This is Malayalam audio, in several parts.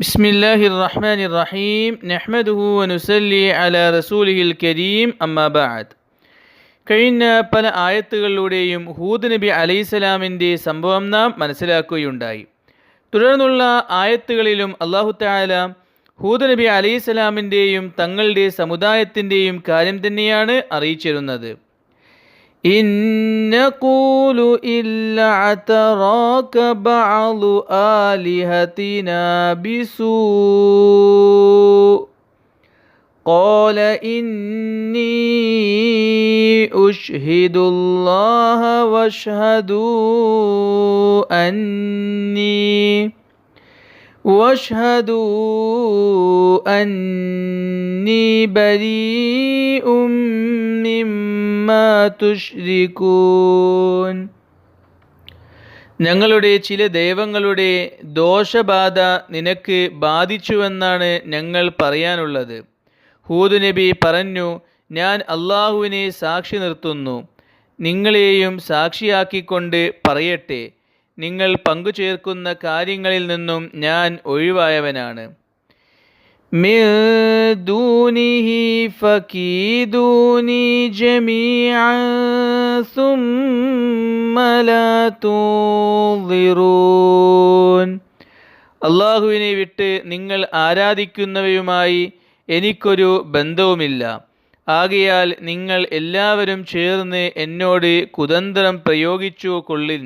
بسم الله الرحمن الرحيم نحمده ونسلي على رسوله الكريم أما بعد കഴിഞ്ഞ പല ആയത്തുകളിലൂടെയും ഹൂദ് നബി അലൈഹിസ്സലാമിൻ്റെ സംഭവം നാം മനസ്സിലാക്കുകയുണ്ടായി തുടർന്നുള്ള ആയത്തുകളിലും അള്ളാഹു താല ഹൂദ് നബി അലൈഹിസ്സലാമിൻ്റെയും തങ്ങളുടെ സമുദായത്തിൻ്റെയും കാര്യം തന്നെയാണ് അറിയിച്ചിരുന്നത് إن نقول إلا اعتراك بعض آلهتنا بسوء قال إني أشهد الله واشهدوا أني واشهدوا أني بريء مما تشركون ഞങ്ങളുടെ ചില ദൈവങ്ങളുടെ ദോഷബാധ നിനക്ക് ബാധിച്ചുവെന്നാണ് ഞങ്ങൾ പറയാനുള്ളത് ഹൂദ് നബി പറഞ്ഞു ഞാൻ അള്ളാഹുവിനെ സാക്ഷി നിർത്തുന്നു നിങ്ങളെയും സാക്ഷിയാക്കിക്കൊണ്ട് പറയട്ടെ നിങ്ങൾ പങ്കുചേർക്കുന്ന കാര്യങ്ങളിൽ നിന്നും ഞാൻ ഒഴിവായവനാണ്. അള്ളാഹുവിനെ വിട്ട് നിങ്ങൾ ആരാധിക്കുന്നവയുമായി എനിക്കൊരു ബന്ധവുമില്ല. ആകയാൽ നിങ്ങൾ എല്ലാവരും ചേർന്ന് എന്നോട് കുതന്ത്രം പ്രയോഗിച്ചു കൊള്ളിൻ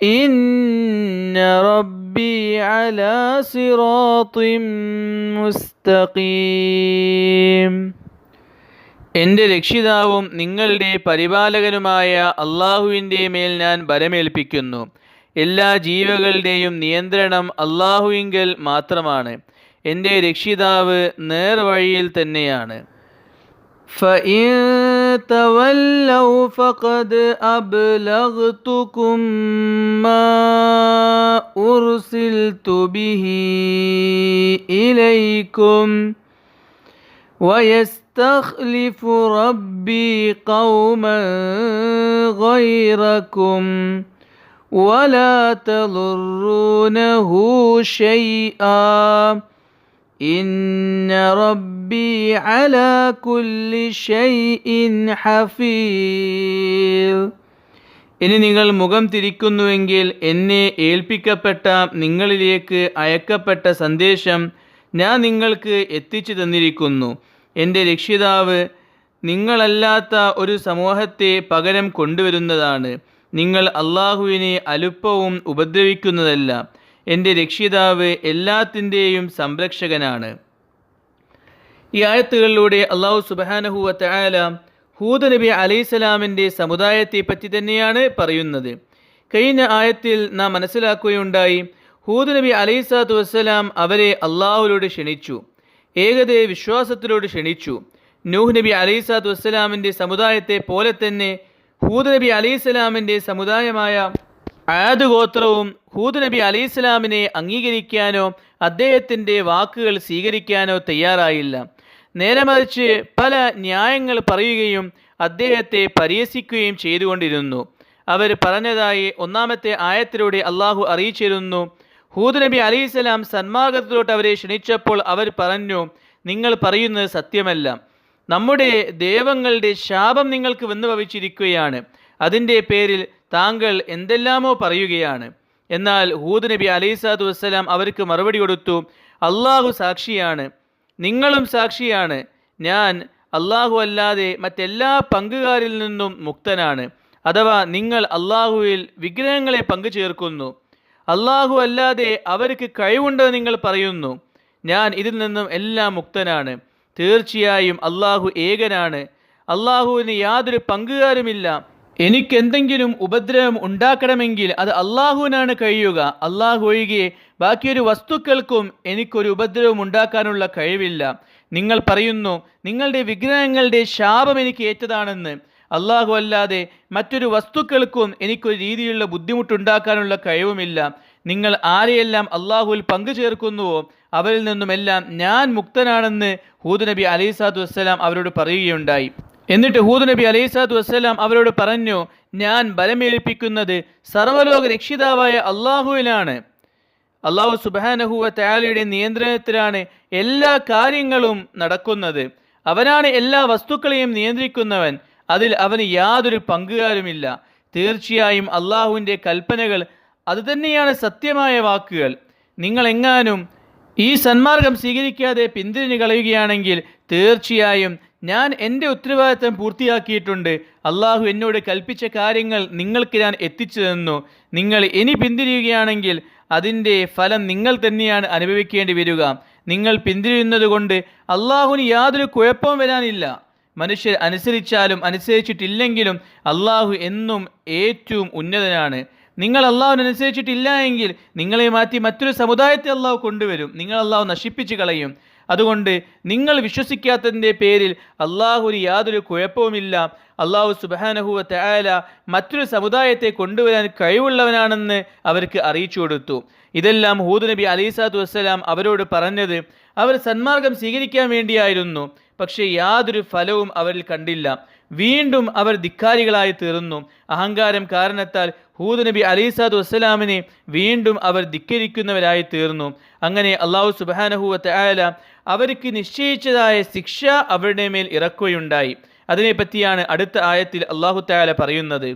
إن ربي على صراط مستقيم എൻ്റെ രക്ഷിതാവും നിങ്ങളുടെ പരിപാലകനുമായ അള്ളാഹുവിൻ്റെ മേൽ ഞാൻ ബലമേൽപ്പിക്കുന്നു എല്ലാ ജീവകളുടെയും നിയന്ത്രണം അള്ളാഹുവിങ്കൽ മാത്രമാണ് എൻ്റെ രക്ഷിതാവ് നേർവഴിയിൽ തന്നെയാണ് فإن تولوا فقد أبلغتكم ما أرسلت به إليكم ويستخلف ربي قوما غيركم ولا تضرونه شيئا إن ربي على كل شيء حفيظ ഇനി നിങ്ങൾ മുഖം തിരിക്കുന്നുവെങ്കിൽ എന്നെ ഏൽപ്പിക്കപ്പെട്ട നിങ്ങളിലേക്ക് അയക്കപ്പെട്ട സന്ദേശം ഞാൻ നിങ്ങൾക്ക് എത്തിച്ചു തന്നിരിക്കുന്നു എൻ്റെ രക്ഷിതാവ് നിങ്ങളല്ലാത്ത ഒരു സമൂഹത്തെ പകരം കൊണ്ടുവരുന്നതാണ് നിങ്ങൾ അള്ളാഹുവിനെ അലുപ്പവും ഉപദ്രവിക്കുന്നതല്ല എന്റെ രക്ഷിതാവ് എല്ലാത്തിന്റെയും സംരക്ഷകനാണ്. ഈ ആയത്തുകളിലൂടെ അള്ളാഹു സുബാനഹുവ തയാല ഹൂദ് നബി അലൈഹിസ്സലാമിന്റെ സമുദായത്തെ പറ്റി തന്നെയാണ് പറയുന്നത്. കഴിഞ്ഞ ആയത്തിൽ നാം മനസ്സിലാക്കുകയുണ്ടായി ഹൂദ് നബി അലൈഹിസ്സാത്തു വസ്സലാം അവരെ അള്ളാഹുലോട് ക്ഷണിച്ചു ഏകതയെ വിശ്വാസത്തിലോട് ക്ഷണിച്ചു. നൂഹ് നബി അലൈഹിസ്സാത്തു വസ്സലാമിന്റെ സമുദായത്തെ പോലെ തന്നെ ഹൂദ് നബി അലൈഹിസ്സലാമിന്റെ സമുദായമായ ആദ് ഗോത്രവും ഹൂദ് നബി അലൈഹിസ്സലാമിനെ അംഗീകരിക്കാനോ അദ്ദേഹത്തിന്റെ വാക്കുകൾ സ്വീകരിക്കാനോ തയ്യാറായില്ല. നേരെ മറിച്ച് പല ന്യായങ്ങൾ പറയുകയും അദ്ദേഹത്തെ പരിഹസിക്കുകയും ചെയ്തുകൊണ്ടിരുന്നു. അവർ പറഞ്ഞതായി ഒന്നാമത്തെ ആയത്തിലൂടെ അള്ളാഹു അറിയിച്ചിരുന്നു ഹൂദ് നബി അലൈഹിസ്സലാം സന്മാർഗത്തിലോട്ട് അവരെ ക്ഷണിച്ചപ്പോൾ അവർ പറഞ്ഞു നിങ്ങൾ പറയുന്നത് സത്യമല്ല. നമ്മുടെ ദേവങ്ങളുടെ ശാപം നിങ്ങൾക്ക് വന്നു ഭവിച്ചിരിക്കുകയാണ്. അതിന്റെ പേരിൽ താങ്കൾ എന്തെല്ലാമോ പറയുകയാണ്. എന്നാൽ ഹൂദ് നബി അലൈസാദു വസ്സലാം അവർക്ക് മറുപടി കൊടുത്തു അള്ളാഹു സാക്ഷിയാണ് നിങ്ങളും സാക്ഷിയാണ് ഞാൻ അള്ളാഹു അല്ലാതെ മറ്റെല്ലാ പങ്കുകാരിൽ നിന്നും മുക്തനാണ്. അഥവാ നിങ്ങൾ അള്ളാഹുവിൽ വിഗ്രഹങ്ങളെ പങ്കു ചേർക്കുന്നു. അള്ളാഹു അല്ലാതെ അവർക്ക് കഴിവുണ്ടെന്ന് നിങ്ങൾ പറയുന്നു. ഞാൻ ഇതിൽ നിന്നും എല്ലാം മുക്തനാണ്. തീർച്ചയായും അള്ളാഹു ഏകനാണ്. അള്ളാഹുവിന് യാതൊരു പങ്കുകാരുമില്ല. എനിക്കെന്തെങ്കിലും ഉപദ്രവം ഉണ്ടാക്കണമെങ്കിൽ അത് അള്ളാഹുവിനാണ് കഴിയുക. അള്ളാഹു ഒഴികെ ബാക്കിയൊരു വസ്തുക്കൾക്കും എനിക്കൊരു ഉപദ്രവം ഉണ്ടാക്കാനുള്ള കഴിവില്ല. നിങ്ങൾ പറയുന്നു നിങ്ങളുടെ വിഗ്രഹങ്ങളുടെ ശാപം എനിക്ക് ഏറ്റതാണെന്ന്. അള്ളാഹു അല്ലാതെ മറ്റൊരു വസ്തുക്കൾക്കും എനിക്കൊരു രീതിയിലുള്ള ബുദ്ധിമുട്ടുണ്ടാക്കാനുള്ള കഴിവുമില്ല. നിങ്ങൾ ആരെയെല്ലാം അള്ളാഹുവിൽ പങ്കു ചേർക്കുന്നുവോ അവരിൽ നിന്നുമെല്ലാം ഞാൻ മുക്തനാണെന്ന് ഹൂദ് നബി അലൈസാദ് വസ്സലാം അവരോട് പറയുകയുണ്ടായി. എന്നിട്ട് ഹൂദ് നബി അലൈസാദു വസ്സലാം അവരോട് പറഞ്ഞു ഞാൻ ബലമേൽപ്പിക്കുന്നത് സർവലോക രക്ഷിതാവായ അള്ളാഹുവിലാണ്. അള്ളാഹു സുബാനഹുവ തയാലയുടെ നിയന്ത്രണത്തിലാണ് എല്ലാ കാര്യങ്ങളും നടക്കുന്നത്. അവനാണ് എല്ലാ വസ്തുക്കളെയും നിയന്ത്രിക്കുന്നവൻ. അതിൽ അവന് യാതൊരു പങ്കുകാരുമില്ല. തീർച്ചയായും അള്ളാഹുവിന്റെ കൽപ്പനകൾ അതുതന്നെയാണ് സത്യമായ വാക്കുകൾ. നിങ്ങളെങ്ങാനും ഈ സന്മാർഗം സ്വീകരിക്കാതെ പിന്തിരിഞ്ഞു കളയുകയാണെങ്കിൽ തീർച്ചയായും ഞാൻ എന്റെ ഉത്തരവാദിത്തം പൂർത്തിയാക്കിയിട്ടുണ്ട്. അള്ളാഹു എന്നോട് കൽപ്പിച്ച കാര്യങ്ങൾ നിങ്ങൾക്ക് ഞാൻ എത്തിച്ചു തന്നു. നിങ്ങൾ ഇനി പിന്തിരിയുകയാണെങ്കിൽ അതിന്റെ ഫലം നിങ്ങൾ തന്നെയാണ് അനുഭവിക്കേണ്ടി വരിക. നിങ്ങൾ പിന്തിരിയുന്നത് കൊണ്ട് അള്ളാഹുവിന് യാതൊരു കുഴപ്പവും വരാനില്ല. മനുഷ്യർ അനുസരിച്ചാലും അനുസരിച്ചിട്ടില്ലെങ്കിലും അള്ളാഹു എന്നും ഏറ്റവും ഉന്നതനാണ്. നിങ്ങൾ അള്ളാഹുവിനനുസരിച്ചിട്ടില്ല എങ്കിൽ നിങ്ങളെ മാറ്റി മറ്റൊരു സമുദായത്തെ അള്ളാഹു കൊണ്ടുവരും. നിങ്ങൾ അള്ളാഹു നശിപ്പിച്ച് കളയും. അതുകൊണ്ട് നിങ്ങൾ വിശ്വസിക്കാത്തതിന്റെ പേരിൽ അള്ളാഹുവിന് യാതൊരു കുഴപ്പവുമില്ല. അള്ളാഹു സുബാനഹുവ തയാല മറ്റൊരു സമുദായത്തെ കൊണ്ടുവരാൻ കഴിവുള്ളവനാണെന്ന് അവർക്ക് അറിയിച്ചു കൊടുത്തു. ഇതെല്ലാം ഹൂദ് നബി അലൈസാദു വസ്സലാം അവരോട് പറഞ്ഞത് അവർ സന്മാർഗം സ്വീകരിക്കാൻ വേണ്ടിയായിരുന്നു. പക്ഷേ യാതൊരു ഫലവും അവരിൽ കണ്ടില്ല. വീണ്ടും അവർ ധിക്കാരികളായി തീർന്നു അഹങ്കാരം കാരണത്താൽ ഹൂദ് നബി അലൈസാദു വസ്സലാമിനെ വീണ്ടും അവർ ധിക്കരിക്കുന്നവരായി തീർന്നു അങ്ങനെ അള്ളാഹു സുബാനഹുവത്ത് ആയാല അവർക്ക് നിശ്ചയിച്ചതായ ശിക്ഷ അവരുടെ മേൽ ഇറക്കുകയുണ്ടായി അതിനെപ്പറ്റിയാണ് അടുത്ത ആയത്തിൽ അള്ളാഹു തായാല പറയുന്നത്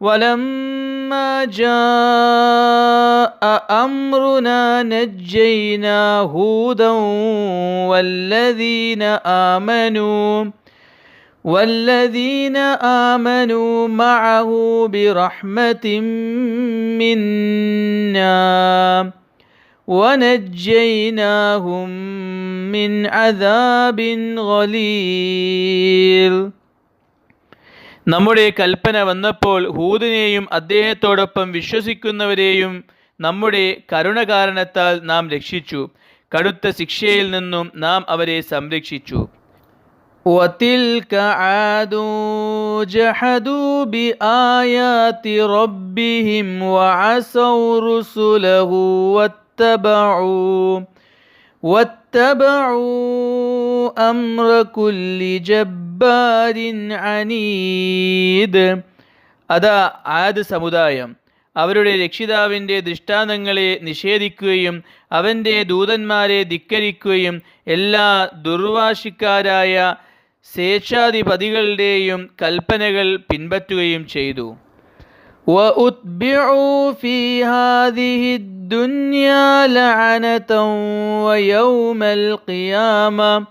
ولما جاء أمرنا نجينا هودا والذين آمنوا والذين آمنوا معه برحمة منا ونجيناهم من عذاب غليظ നമ്മുടെ കൽപ്പന വന്നപ്പോൾ ഹൂദിനെയും അദ്ദേഹത്തോടൊപ്പം വിശ്വസിക്കുന്നവരെയും നമ്മുടെ കരുണ കാരണത്താൽ നാം രക്ഷിച്ചു കടുത്ത ശിക്ഷയിൽ നിന്നും നാം അവരെ സംരക്ഷിച്ചു وتلك عاد جحدوا بآيات ربهم وعصوا رسله واتبعوا واتبعوا أمر كل جبار عنيد അതാ ആദ് സമുദായം അവരുടെ രക്ഷിതാവിൻ്റെ ദൃഷ്ടാന്തങ്ങളെ നിഷേധിക്കുകയും അവൻ്റെ ദൂതന്മാരെ ധിക്കരിക്കുകയും എല്ലാ ദുർവാശിക്കാരായ സ്വേച്ഛാധിപതികളുടെയും കൽപ്പനകൾ പിൻപറ്റുകയും ചെയ്തു وأتبعوا في هذه الدنيا لعنة ويوم القيامة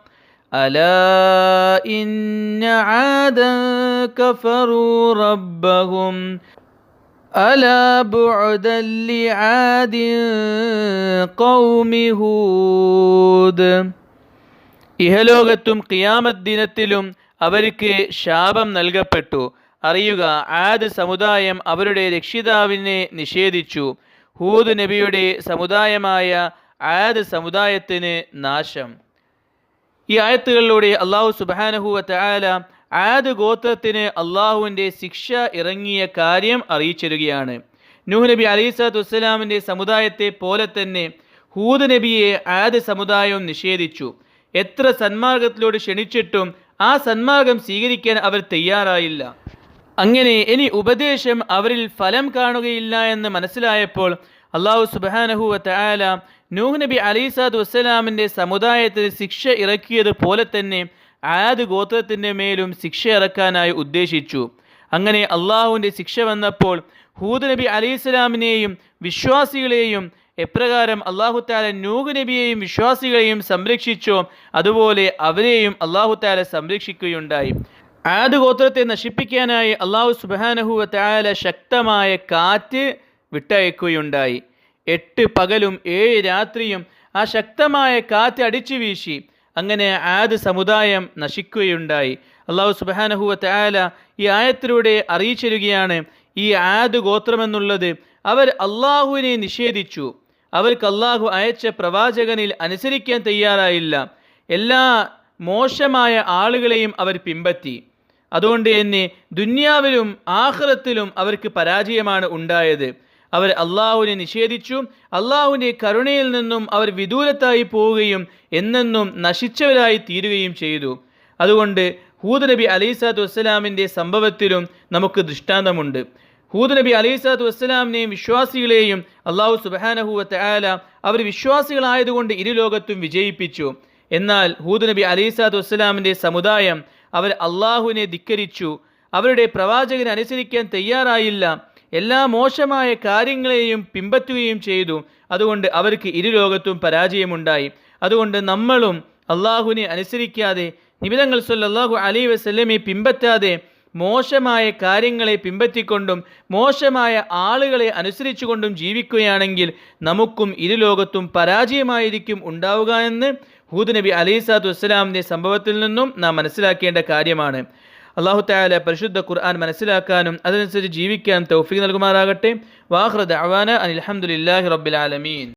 ألا إن عادا كفروا ربهم ألا بعدا لعاد قوم هود ഇഹലോകത്തും ഖിയാമത് ദിനത്തിലും അവർക്ക് ശാപം നൽകപ്പെട്ടു. അറിയുക ആദ് സമുദായം അവരുടെ രക്ഷിതാവിനെ നിഷേധിച്ചു. ഹൂദ് നബിയുടെ സമുദായമായ ആദ് സമുദായത്തിന് നാശം. ഈ ആയത്തുകളിലൂടെ അള്ളാഹു സുബാനഹുവ തആല ആദ് ഗോത്രത്തിന് അള്ളാഹുവിന്റെ ശിക്ഷ ഇറങ്ങിയ കാര്യം അറിയിച്ചിരുകയാണ്. നൂഹ് നബി അലൈസാദ് വസ്സലാമിന്റെ സമുദായത്തെ പോലെ തന്നെ ഹൂദ് നബിയെ ആദ് സമുദായം നിഷേധിച്ചു. എത്ര സന്മാർഗത്തിലൂടെ ക്ഷണിച്ചിട്ടും ആ സന്മാർഗം സ്വീകരിക്കാൻ അവർ തയ്യാറായില്ല. അങ്ങനെ ഇനി ഉപദേശം അവരിൽ ഫലം കാണുകയില്ല എന്ന് മനസ്സിലായപ്പോൾ അള്ളാഹു സുബാനഹു തആല നൂഹ് നബി അലൈസാദ് വസ്സലാമിന്റെ സമുദായത്തിൽ ശിക്ഷ ഇറക്കിയത് പോലെ തന്നെ ആദ് ഗോത്രത്തിന്റെ മേലും ശിക്ഷ ഇറക്കാനായി ഉദ്ദേശിച്ചു. അങ്ങനെ അള്ളാഹുവിന്റെ ശിക്ഷ വന്നപ്പോൾ ഹൂദ് നബി അലൈഹിസ്സലാമിനെയും വിശ്വാസികളെയും എപ്രകാരം അള്ളാഹു താല നൂഹ് നബിയെയും വിശ്വാസികളെയും സംരക്ഷിച്ചോ അതുപോലെ അവരെയും അള്ളാഹു താല സംരക്ഷിക്കുകയുണ്ടായി. ആദ് ഗോത്രത്തെ നശിപ്പിക്കാനായി അള്ളാഹു സുബാനഹുവ താല ശക്തമായ കാറ്റ് വിട്ടയക്കുകയുണ്ടായി. എട്ട് പകലും ഏഴ് രാത്രിയും ആ ശക്തമായ കാറ്റ് അടിച്ചു വീശി. അങ്ങനെ ആദ് സമുദായം നശിക്കുകയുണ്ടായി. അള്ളാഹു സുബാനഹുവ താല ഈ ആയത്തിലൂടെ അറിയിച്ചിരുകയാണ് ഈ ആദ് ഗോത്രമെന്നുള്ളത് അവർ അള്ളാഹുവിനെ നിഷേധിച്ചു. അവർക്ക് അള്ളാഹു അയച്ച പ്രവാചകനിൽ അനുസരിക്കാൻ തയ്യാറായില്ല. എല്ലാ മോശമായ ആളുകളെയും അവർ പിമ്പറ്റി അതുകൊണ്ട് തന്നെ ദുന്യാവിലും ആഹ്റത്തിലും അവർക്ക് പരാജയമാണ് ഉണ്ടായത്. അവർ അള്ളാഹുവിനെ നിഷേധിച്ചു. അള്ളാഹുവിന്റെ കരുണയിൽ നിന്നും അവർ വിദൂരത്തായി പോവുകയും എന്നെന്നും നശിച്ചവരായി തീരുകയും ചെയ്തു. അതുകൊണ്ട് ഹൂദ് നബി അലൈസാത്തു വസ്സലാമിന്റെ സംഭവത്തിലും നമുക്ക് ദൃഷ്ടാന്തമുണ്ട്. ഹൂദ് നബി അലൈസാത്തു വസ്സലാമിനെയും വിശ്വാസികളെയും അള്ളാഹു സുബാനഹുവത്തെ ആല അവർ വിശ്വാസികളായതുകൊണ്ട് ഇരുലോകത്തും വിജയിപ്പിച്ചു. എന്നാൽ ഹൂദ് നബി അലൈസാത്തു വസ്സലാമിന്റെ സമുദായം അവർ അള്ളാഹുവിനെ ധിക്കരിച്ചു. അവരുടെ പ്രവാചകനെ അനുസരിക്കാൻ തയ്യാറായില്ല. എല്ലാ മോശമായ കാര്യങ്ങളെയും പിമ്പറ്റുകയും ചെയ്തു. അതുകൊണ്ട് അവർക്ക് ഇരു ലോകത്തും പരാജയമുണ്ടായി. അതുകൊണ്ട് നമ്മളും അള്ളാഹുവിനെ അനുസരിക്കാതെ നിബിതങ്ങൾ സല്ലല്ലാഹു അലൈ വസ്ലമെ പിമ്പറ്റാതെ മോശമായ കാര്യങ്ങളെ പിമ്പറ്റിക്കൊണ്ടും മോശമായ ആളുകളെ അനുസരിച്ചുകൊണ്ടും ജീവിക്കുകയാണെങ്കിൽ നമുക്കും ഇരു ലോകത്തും പരാജയമായിരിക്കും ഉണ്ടാവുക എന്ന് ഹൂദ് നബി അലൈസാത്തു വസ്സലാമിന്റെ സംഭവത്തിൽ നിന്നും നാം മനസ്സിലാക്കേണ്ട കാര്യമാണ്. അള്ളാഹു താല പരിശുദ്ധ ഖുർആൻ മനസ്സിലാക്കാനും അതനുസരിച്ച് ജീവിക്കാൻ തൗഫീഖ് നൽകുമാറാകട്ടെ. വാഹ്റദ് അവാന അനിൽഹമുല്ലാഹി റബ്ബിൽ ആലമീൻ.